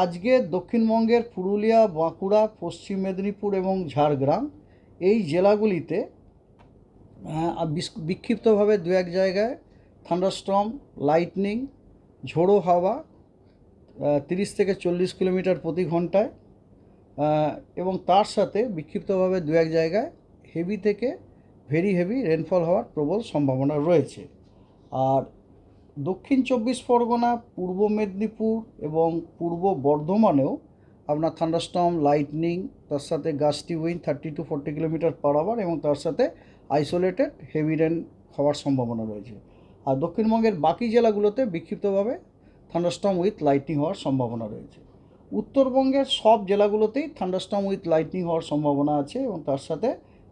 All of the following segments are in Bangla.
আজকে দক্ষিণবঙ্গের পুরুলিয়া, বাঁকুড়া, পশ্চিম মেদিনীপুর এবং ঝাড়গ্রাম এই জেলাগুলিতে বিক্ষিপ্তভাবে দু এক জায়গায় থান্ডারস্টর্ম, লাইটনিং, ঝোড়ো হাওয়া তিরিশ থেকে চল্লিশ কিলোমিটার প্রতি ঘন্টায় এবং তার সাথে বিক্ষিপ্তভাবে দু এক জায়গায় হেভি থেকে ভেরি হেভি রেনফল হওয়ার প্রবল সম্ভাবনা রয়েছে। আর দক্ষিণ চব্বিশ পরগনা, পূর্ব মেদিনীপুর এবং পূর্ব বর্ধমানেও আপনার থান্ডারস্টর্ম, লাইটনিং, তার সাথে gusty wind thirty two forty kilometre per hour এবং তার সাথে আইসোলেটেড হেভি রেন হওয়ার সম্ভাবনা রয়েছে। আর দক্ষিণবঙ্গের বাকি জেলাগুলোতে বিক্ষিপ্তভাবে থান্ডারস্টর্ম উইথ লাইটনিং হওয়ার সম্ভাবনা রয়েছে। উত্তরবঙ্গের সব জেলাগুলোতেই থান্ডারস্টর্ম উইথ লাইটনিং হওয়ার সম্ভাবনা আছে এবং তার সাথে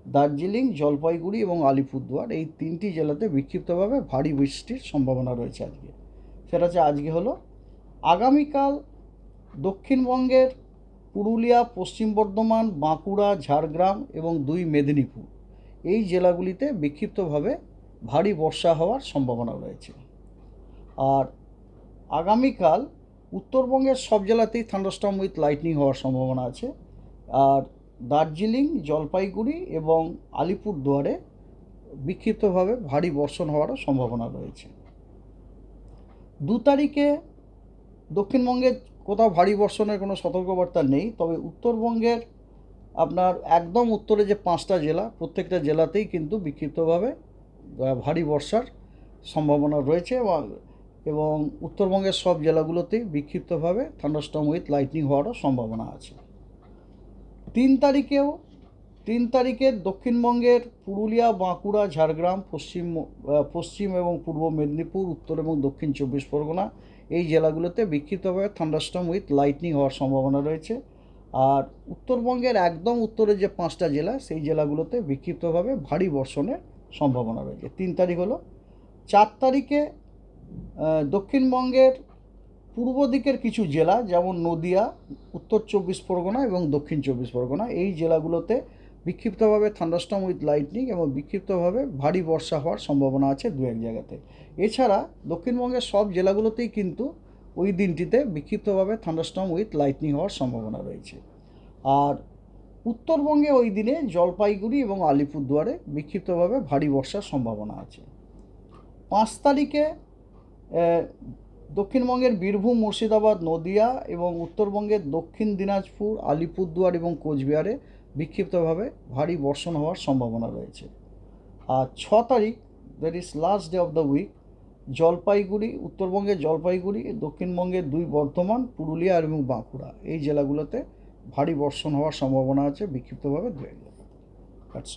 দার্জিলিং, জলপাইগুড়ি এবং আলিপুরদুয়ার এই তিনটি জেলাতে বিক্ষিপ্তভাবে ভারী বৃষ্টির সম্ভাবনা রয়েছে আজকে। সেটা হচ্ছে আজকে হলো আগামীকাল দক্ষিণবঙ্গের পুরুলিয়া, পশ্চিম বর্ধমান, বাঁকুড়া, ঝাড়গ্রাম এবং দুই মেদিনীপুর। এই জেলাগুলিতে বিক্ষিপ্তভাবে ভারী বর্ষা হওয়ার সম্ভাবনা রয়েছে। আর আগামীকাল উত্তরবঙ্গের সব জেলাতেই থান্ডারস্টর্ম উইথ লাইটনিং হওয়ার সম্ভাবনা আছে। আর দার্জিলিং, জলপাইগুড়ি এবং আলিপুরদুয়ারে বিক্ষিপ্তভাবে ভারী বর্ষণ হওয়ারও সম্ভাবনা রয়েছে। দু তারিখে দক্ষিণবঙ্গে কোথাও ভারী বর্ষণের কোনো সতর্কবার্তা নেই, তবে উত্তরবঙ্গের আপনার একদম উত্তরে যে পাঁচটা জেলা, প্রত্যেকটা জেলাতেই কিন্তু বিক্ষিপ্তভাবে ভারী বর্ষার সম্ভাবনা রয়েছে এবং উত্তরবঙ্গের সব জেলাগুলোতেই বিক্ষিপ্তভাবে থান্ডারস্টর্ম উইথ লাইটনিং হওয়ারও সম্ভাবনা আছে। তিন তারিখেও, তিন তারিখে দক্ষিণবঙ্গের পুরুলিয়া, বাঁকুড়া, ঝাড়গ্রাম, পশ্চিম পশ্চিম এবং পূর্ব মেদিনীপুর, উত্তর এবং দক্ষিণ চব্বিশ পরগনা এই জেলাগুলোতে বিক্ষিপ্তভাবে থান্ডারস্টর্ম উইথ লাইটনিং হওয়ার সম্ভাবনা রয়েছে। আর উত্তরবঙ্গের একদম উত্তরে যে পাঁচটা জেলা, সেই জেলাগুলোতে বিক্ষিপ্তভাবে ভারী বর্ষণের সম্ভাবনা রয়েছে। তিন তারিখ হলো। চার তারিখে দক্ষিণবঙ্গের পূর্ব দিকের কিছু জেলা, যেমন নদিয়া, উত্তর চব্বিশ পরগনা এবং দক্ষিণ চব্বিশ পরগনা, এই জেলাগুলোতে বিক্ষিপ্তভাবে থান্ডারস্টর্ম উইথ লাইটনিং এবং বিক্ষিপ্তভাবে ভারী বর্ষা হওয়ার সম্ভাবনা আছে দু এক জায়গাতে। এছাড়া দক্ষিণবঙ্গের সব জেলাগুলোতেই কিন্তু ওই দিনটিতে বিক্ষিপ্তভাবে থান্ডারস্টর্ম উইথ লাইটনিং হওয়ার সম্ভাবনা রয়েছে। আর উত্তরবঙ্গে ওই দিনে জলপাইগুড়ি এবং আলিপুরদুয়ারে বিক্ষিপ্তভাবে ভারী বর্ষার সম্ভাবনা আছে। পাঁচ তারিখে দক্ষিণবঙ্গের বীরভূম, মুর্শিদাবাদ, নদিয়া এবং উত্তরবঙ্গের দক্ষিণ দিনাজপুর, আলিপুরদুয়ার এবং কোচবিহারে বিক্ষিপ্তভাবে ভারী বর্ষণ হওয়ার সম্ভাবনা রয়েছে। আর ছ তারিখ that is last day of the week Jalpaiguri, উত্তরবঙ্গের জলপাইগুড়ি, দক্ষিণবঙ্গের দুই বর্ধমান, পুরুলিয়া এবং বাঁকুড়া এই জেলাগুলোতে ভারী বর্ষণ হওয়ার সম্ভাবনা আছে, বিক্ষিপ্তভাবে দু এক দ্যাটস